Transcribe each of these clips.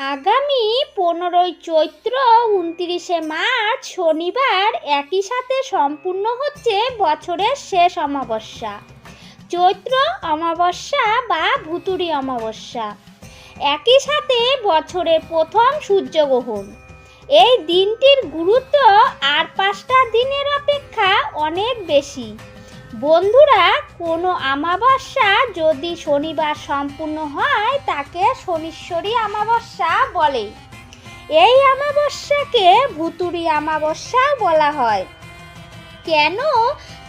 আগামী পনেরোই চৈত্র উনত্রিশে মার্চ শনিবার একই সাথে সম্পূর্ণ হচ্ছে বছরের শেষ অমাবস্যা। চৈত্র অমাবস্যা বা ভুতুরি অমাবস্যা। একই সাথে বছরের প্রথম সূর্যগ্রহণ। এই দিনটির গুরুত্ব আর পাঁচটা দিনের অপেক্ষা অনেক বেশি। বন্ধুরা, কোনো অমাবস্যা যদি শনিবার সম্পূর্ণ হয়, তাকে শনিশ্বরী অমাবস্যা বলে। এই অমাবস্যাকে ভুতুরি অমাবস্যা বলা হয়। কেন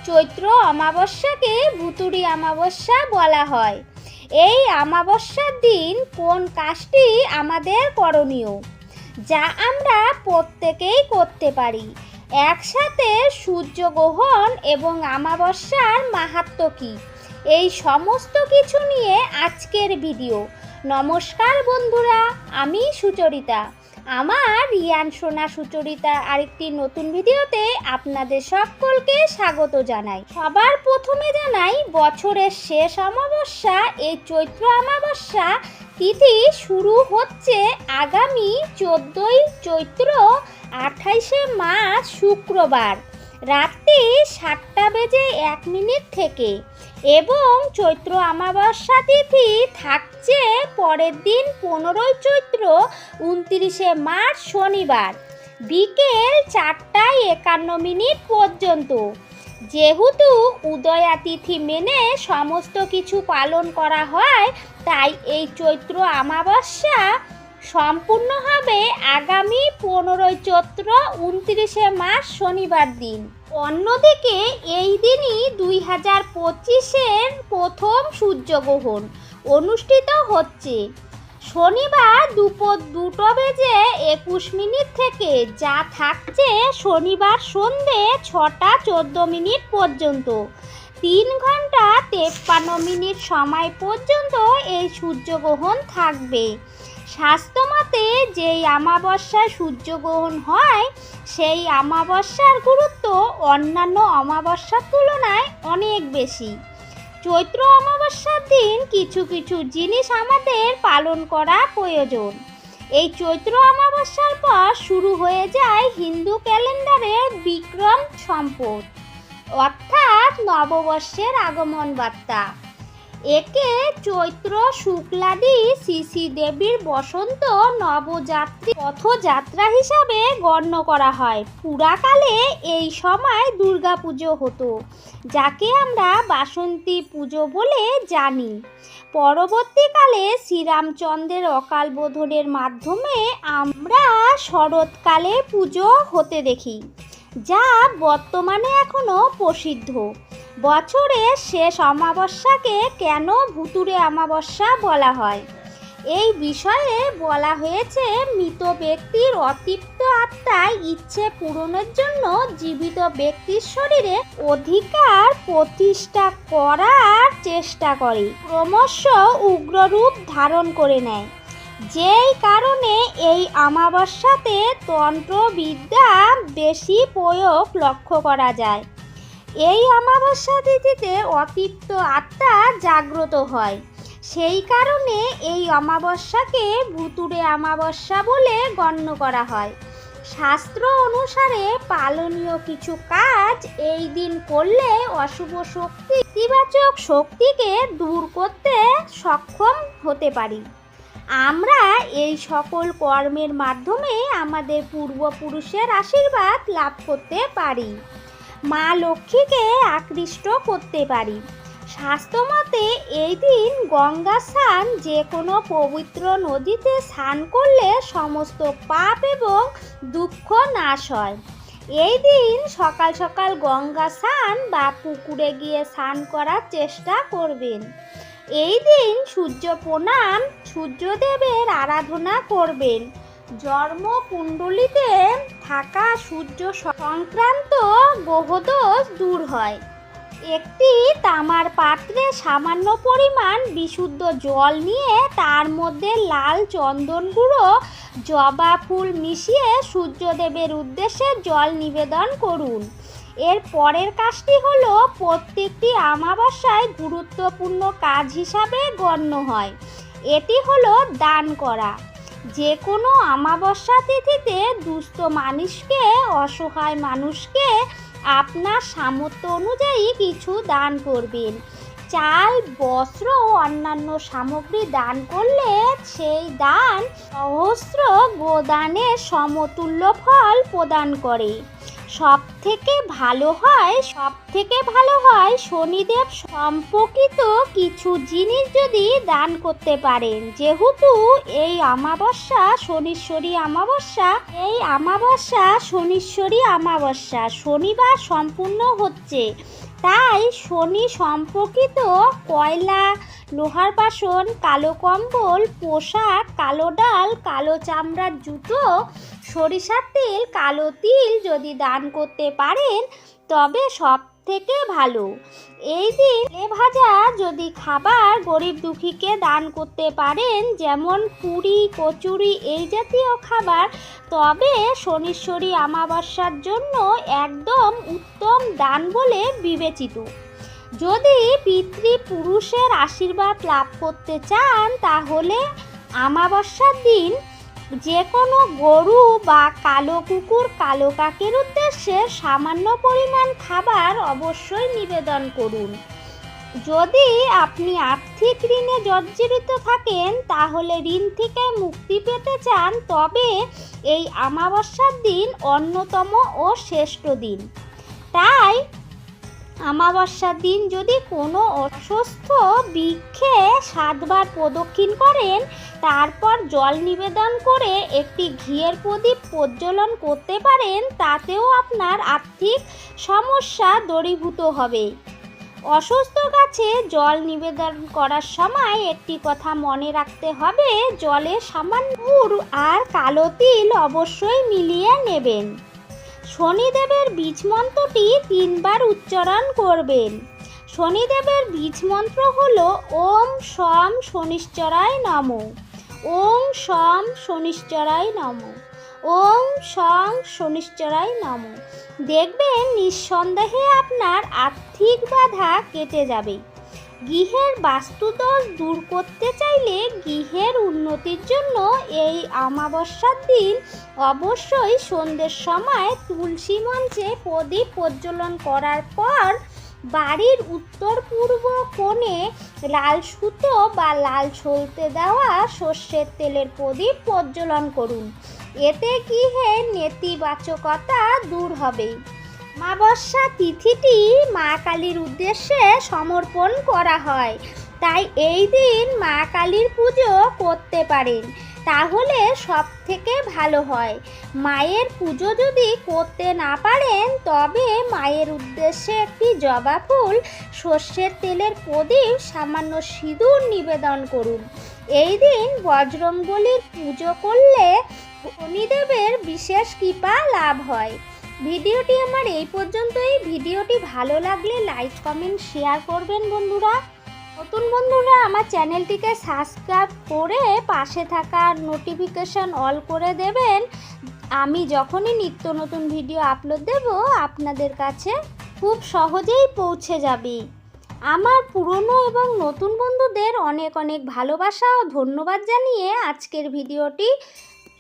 চৈত্র অমাবস্যাকে ভুতুরি অমাবস্যা বলা হয়? এই অমাবস্যার দিন কোন কাজটি আমাদের করণীয়, যা আমরা প্রত্যেকেই করতে পারি? একসাথে সূর্যগ্রহণ এবং আমাবস্যার মাহাত্ম কী? এই সমস্ত কিছু নিয়ে আজকের ভিডিও। নমস্কার বন্ধুরা, আমি সুচরিতা। আমার রিয়ান সোনা সুচরিতা আরেকটি নতুন ভিডিওতে আপনাদের সকলকে স্বাগত জানাই। সবার প্রথমে জানাই, বছরের শেষ অমাবস্যা, এই চৈত্র অমাবস্যা তিথি শুরু হচ্ছে আগামী চোদ্দোই চৈত্র আঠাইশে মার্চ শুক্রবার রাত্রি সাতটা বেজে এক মিনিট থেকে এবং চৈত্র অমাবস্যা তিথি থাকছে পরের দিন পনেরোই চৈত্র উনত্রিশে মার্চ শনিবার। বিকেল চারটায় একান্ন মিনিট পর্যন্ত। যেহেতু উদয়া তিথি মেনে সমস্ত কিছু পালন করা হয়, তাই এই চৈত্র অমাবস্যা সম্পূর্ণ হবে আগামী পনেরোই চৈত্র উনত্রিশে মার্চ শনিবার দিন। অন্যদিকে এই দিনই দুই হাজার পঁচিশের প্রথম সূর্যগ্রহণ অনুষ্ঠিত হচ্ছে। শনিবার দুপুর দুটো বেজে একুশ মিনিট থেকে যা থাকছে শনিবার সন্ধে ছটা চোদ্দ মিনিট পর্যন্ত। তিন ঘণ্টা তেপ্পান্ন মিনিট সময় পর্যন্ত এই সূর্যগ্রহণ থাকবে। স্বাস্থ্যমতে যেই অমাবস্যায় সূর্যগ্রহণ হয়, সেই অমাবস্যার গুরুত্ব অন্যান্য অমাবস্যার তুলনায় অনেক বেশি। চৈত্র অমাবস্যার দিন কিছু কিছু জিনিস আমাদের পালন করা প্রয়োজন। এই চৈত্র অমাবস্যার পর শুরু হয়ে যায় হিন্দু ক্যালেন্ডারের বিক্রম সম্পদ, অর্থাৎ নববর্ষের আগমন বার্তা। একে চৈত্র শুক্লাদি শ্রী দেবীর বসন্ত নবযাত্রী পথযাত্রা হিসাবে গণ্য করা হয়। পুরাকালে এই সময় দুর্গাপুজো হতো, যাকে আমরা বাসন্তী পুজো বলে জানি। পরবর্তীকালে শ্রীরামচন্দ্রের অকাল বোধনের মাধ্যমে আমরা শরৎকালে পুজো হতে দেখি, যা বর্তমানে এখনও প্রসিদ্ধ। বছরের শেষ অমাবস্যাকে কেন ভুতুরে অমাবস্যা বলা হয়? এই বিষয়ে বলা হয়েছে, মৃত ব্যক্তির অতৃপ্ত আত্মায় ইচ্ছে পূরণের জন্য জীবিত ব্যক্তির শরীরে অধিকার প্রতিষ্ঠা করার চেষ্টা করে। ক্রমশ উগ্ররূপ ধারণ করে নেয়। যেই কারণে এই অমাবস্যাতে তন্ত্রবিদ্যা বেশি প্রয়োগ লক্ষ্য করা যায়। এই অমাবস্যা তিথিতে অতৃপ্ত আত্মা জাগ্রত হয়। সেই কারণে এই অমাবস্যাকে ভুতুরে অমাবস্যা বলে গণ্য করা হয়। শাস্ত্র অনুসারে পালনীয় কিছু কাজ এই দিন করলে অশুভ শক্তি, ইতিবাচক শক্তিকে দূর করতে সক্ষম হতে পারি। আমরা এই সকল কর্মের মাধ্যমে আমাদের পূর্বপুরুষের আশীর্বাদ লাভ করতে পারি। মা লক্ষ্মীকে আকৃষ্ট করতে পারি। স্বাস্থ্যমতে এই দিন গঙ্গা স্নান যে কোনো পবিত্র নদীতে স্নান করলে সমস্ত পাপ এবং দুঃখ নাশ হয়। এই দিন সকাল সকাল গঙ্গা স্নান বা পুকুরে গিয়ে স্নান করার চেষ্টা করবেন। এই দিন সূর্য প্রণাম সূর্যদেবের আরাধনা করবেন। জন্মকুণ্ডলিতে থাকা সূর্য সংক্রান্ত গ্রহদোষ দূর হয়। একটি তামার পাত্রে সামান্য পরিমাণ বিশুদ্ধ জল নিয়ে তার মধ্যে লাল চন্দন গুঁড়ো, জবা ফুল মিশিয়ে সূর্যদেবের উদ্দেশ্যে জল নিবেদন করুন। এর পরের কাজটি হলো প্রত্যেকটি অমাবস্যায় গুরুত্বপূর্ণ কাজ হিসাবে গণ্য হয়। এটি হলো দান করা। যে কোনো অমাবস্যা তিথিতে দুস্থ মানুষকে, অসহায় মানুষকে আপনার সামর্থ্য অনুযায়ী কিছু দান করবেন। চাল, বস্ত্র ও অন্যান্য সামগ্রী দান করলে সেই দান সহস্র গোদানের সমতুল্য ফল প্রদান করে। সব থেকে ভালো হয় সব থেকে ভালো হয় শনিদেব সম্পর্কিত কিছু জিনিস যদি দান করতে পারেন। যেহেতু এই অমাবস্যা শনিশ্বরী অমাবস্যা, এই অমাবস্যা শনিশ্বরী অমাবস্যা শনিবার সম্পূর্ণ হচ্ছে। তাই শনি সম্পর্কিত কয়লা, লোহার বাসন, কালো কম্বল, পোশাক, কালো ডাল, কালো চামড়ার জুতো, সরিষার তেল, কালো তিল যদি দান করতে পারেন তবে সব থেকে ভালো। এই দিন ভাজা যদি খাবার গরিব দুঃখীকে দান করতে পারেন, যেমন পুরি, কচুরি, এই জাতীয় খাবার, তবে শনিশ্বরী অমাবস্যার জন্য একদম উত্তম দান বলে বিবেচিত। যদি পিতৃপুরুষের আশীর্বাদ লাভ করতে চান, তাহলে অমাবস্যার দিন যে কোনো গরু বা কালো কুকুর, কালো কাকের উদ্দেশ্যে সামান্য পরিমাণ খাবার অবশ্যই নিবেদন করুন। যদি আপনি আর্থিক ঋণে জর্জরিত থাকেন, তাহলে ঋণ থেকে মুক্তি পেতে চান, তবে এই অমাবস্যার দিন অন্যতম ও শ্রেষ্ঠ দিন। তাই অমাবস্যার দিন যদি কোনো অসুস্থ বৃক্ষে সাতবার প্রদক্ষিণ করেন, তারপর জল নিবেদন করে একটি ঘিয়ের প্রদীপ প্রজ্বলন করতে পারেন, তাতেও আপনার আর্থিক সমস্যা দূরীভূত হবে। অসুস্থ গাছে জল নিবেদন করার সময় একটি কথা মনে রাখতে হবে, জলে সামান্য আর কালো তিল অবশ্যই মিলিয়ে নেবেন। শনিদেবের বীজ মন্ত্রটি তিনবার উচ্চারণ করবেন। শনিদেবের বীজ মন্ত্র হল ওম সম শনিশ্চরায় নম। ওম সম শনিশ্চরায় নম। ওম সং শনিশ্চরায় নম। দেখবেন নিঃসন্দেহে আপনার আর্থিক বাধা কেটে যাবে। গৃহের বাস্তুদোষ দূর করতে চাইলে গৃহের উন্নতির জন্য এই অমাবস্যার দিন অবশ্যই সন্ধ্যের সময় তুলসী মঞ্চে প্রদীপ প্রজ্বলন করার পর বাড়ির উত্তর পূর্ব কোণে লাল সুতো বা লাল ছলতে দেওয়া সর্ষের তেলের প্রদীপ প্রজ্বলন করুন। এতে গৃহে নেতিবাচকতা দূর হবে। অমাবস্যা তিথিটি মা কালীর উদ্দেশ্যে সমর্পণ করা হয়। তাই এই দিন মা কালীর পুজো করতে পারেন। তাহলে সব থেকে ভালো হয়। মায়ের পুজো যদি করতে না পারেন, তবে মায়ের উদ্দেশ্যে একটি জবা ফুল, সর্ষের তেলের প্রদীপ, সামান্য সিঁদুর নিবেদন করুন। এই দিন বজরঙ্গলির পুজো করলে শনিদেবের বিশেষ কৃপা লাভ হয়। ভিডিওটি আমার এই পর্যন্তই। ভিডিওটি ভালো লাগলে লাইক, কমেন্ট, শেয়ার করবেন বন্ধুরা। নতুন বন্ধুরা, আমার চ্যানেলটিকে সাবস্ক্রাইব করে পাশে থাকা নোটিফিকেশন অল করে দেবেন। আমি যখনই নিত্য নতুন ভিডিও আপলোড দেব, আপনাদের কাছে খুব সহজেই পৌঁছে যাবে। আমার পুরনো এবং নতুন বন্ধুদের অনেক অনেক ভালোবাসা ও ধন্যবাদ জানিয়ে আজকের ভিডিওটি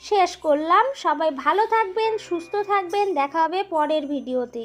শেষ করলাম। সবাই ভালো থাকবেন সুস্থ থাকবেন। দেখা হবে পরের ভিডিওতে।